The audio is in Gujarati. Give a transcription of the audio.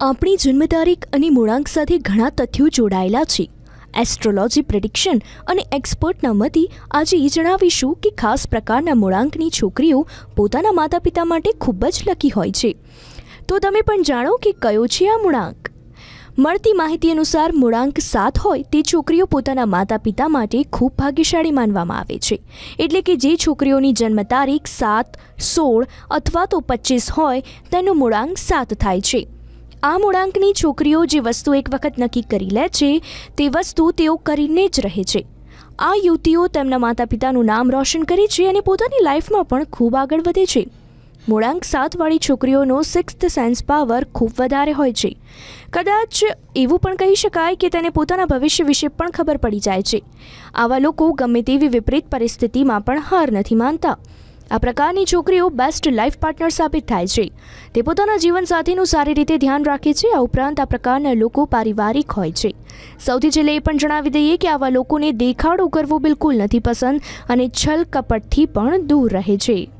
આપણી જન્મ તારીખ અને મૂળાંક સાથે ઘણા તથ્યો જોડાયેલા છે. એસ્ટ્રોલોજી પ્રિડિક્શન અને એક્સપર્ટના મતે આજે એ જણાવીશું કે ખાસ પ્રકારના મૂળાંકની છોકરીઓ પોતાના માતા પિતા માટે ખૂબ જ લકી હોય છે. તો તમે પણ જાણો કે કયો છે આ મૂળાંક? મળતી માહિતી અનુસાર મૂળાંક સાત હોય તે છોકરીઓ પોતાના માતા પિતા માટે ખૂબ ભાગ્યશાળી માનવામાં આવે છે. એટલે કે જે છોકરીઓની જન્મ તારીખ સાત, સોળ અથવા તો પચીસ હોય તેનો મૂળાંક સાત થાય છે. આ મૂળાંકની છોકરીઓ જે વસ્તુ એક વખત નક્કી કરી લે છે, તે વસ્તુ તેઓ કરીને જ રહે છે. આ યુવતીઓ તેમના માતા પિતાનું નામ રોશન કરે છે અને પોતાની લાઈફમાં પણ ખૂબ આગળ વધે છે. મૂળાંક સાતવાળી છોકરીઓનો સિક્સ્થ સેન્સ પાવર ખૂબ વધારે હોય છે. કદાચ એવું પણ કહી શકાય કે તેને પોતાના ભવિષ્ય વિશે પણ ખબર પડી જાય છે. આવા લોકો ગમે તેવી વિપરીત પરિસ્થિતિમાં પણ હાર નથી માનતા. આ પ્રકારની છોકરીઓ બેસ્ટ લાઈફ પાર્ટનર સાબિત થાય છે. તે પોતાના જીવનસાથીનું સારી રીતે ધ્યાન રાખે છે, આ ઉપરાંત આ પ્રકારના લોકો પારિવારિક હોય છે. સૌથી છેલ્લે એ પણ જણાવી દઈએ કે આવા લોકોને દેખાડો કરવો બિલકુલ નથી પસંદ અને છલ કપટથી પણ દૂર રહે છે.